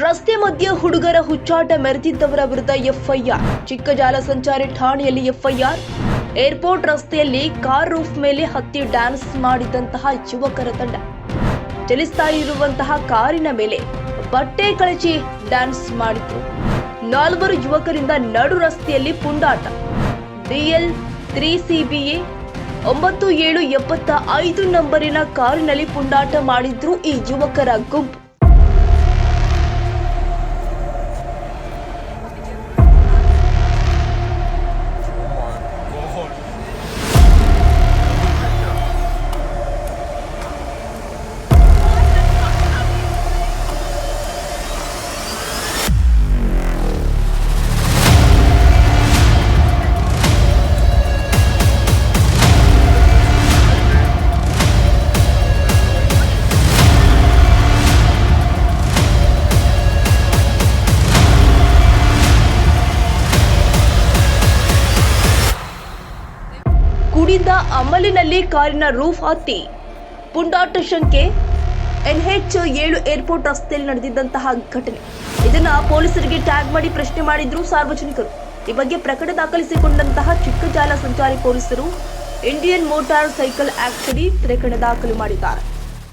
ರಸ್ತೆ ಮಧ್ಯೆ ಹುಡುಗರ ಹುಚ್ಚಾಟ ಮೆರೆದಿದ್ದವರ ವಿರುದ್ಧ ಎಫ್ಐಆರ್. ಚಿಕ್ಕಜಾಲ ಸಂಚಾರಿ ಠಾಣೆಯಲ್ಲಿ ಎಫ್ಐಆರ್. ಏರ್ಪೋರ್ಟ್ ರಸ್ತೆಯಲ್ಲಿ ಕಾರ್ ರೂಫ್ ಮೇಲೆ ಹತ್ತಿ ಡ್ಯಾನ್ಸ್ ಮಾಡಿದಂತಹ ಯುವಕರ ತಂಡ. ಚಲಿಸ್ತಾ ಇರುವಂತಹ ಕಾರಿನ ಮೇಲೆ ಬಟ್ಟೆ ಕಳಚಿ ಡ್ಯಾನ್ಸ್ ಮಾಡಿತು ನಾಲ್ವರು ಯುವಕರಿಂದ ನಡು ರಸ್ತೆಯಲ್ಲಿ ಪುಂಡಾಟ. ಡಿಎಲ್ ತ್ರೀ ಸಿಬಿಎ ಒಂಬತ್ತು ಏಳು ಎಪ್ಪತ್ತ ಐದು ನಂಬರಿನ ಕಾರಿನಲ್ಲಿ ಪುಂಡಾಟ ಮಾಡಿದ್ರು ಈ ಯುವಕರ ಗುಂಪು. ಕುಡಿದ ಅಮಲಿನಲ್ಲಿ ಕಾರಿನ ರೂಫ್ ಹತ್ತಿ. ಪುಂಡಾಟ ಶಂಕೆ, ಎನ್ಎಚ್ ಏಳು ಏರ್ಪೋರ್ಟ್ ರಸ್ತೆಯಲ್ಲಿ ನಡೆದಿದ್ದಂತಹ ಘಟನೆ. ಇದನ್ನ ಪೊಲೀಸರಿಗೆ ಟ್ಯಾಗ್ ಮಾಡಿ ಪ್ರಶ್ನೆ ಮಾಡಿದ್ರು ಸಾರ್ವಜನಿಕರು. ಈ ಬಗ್ಗೆ ಪ್ರಕರಣ ದಾಖಲಿಸಿಕೊಂಡಂತಹ ಚಿಕ್ಕಜಾಲ ಸಂಚಾರಿ ಪೊಲೀಸರು, ಇಂಡಿಯನ್ ಮೋಟಾರ್ ಸೈಕಲ್ ಆಕ್ಟ್ ಅಡಿ ಪ್ರಕರಣ ದಾಖಲು ಮಾಡಿದ್ದಾರೆ.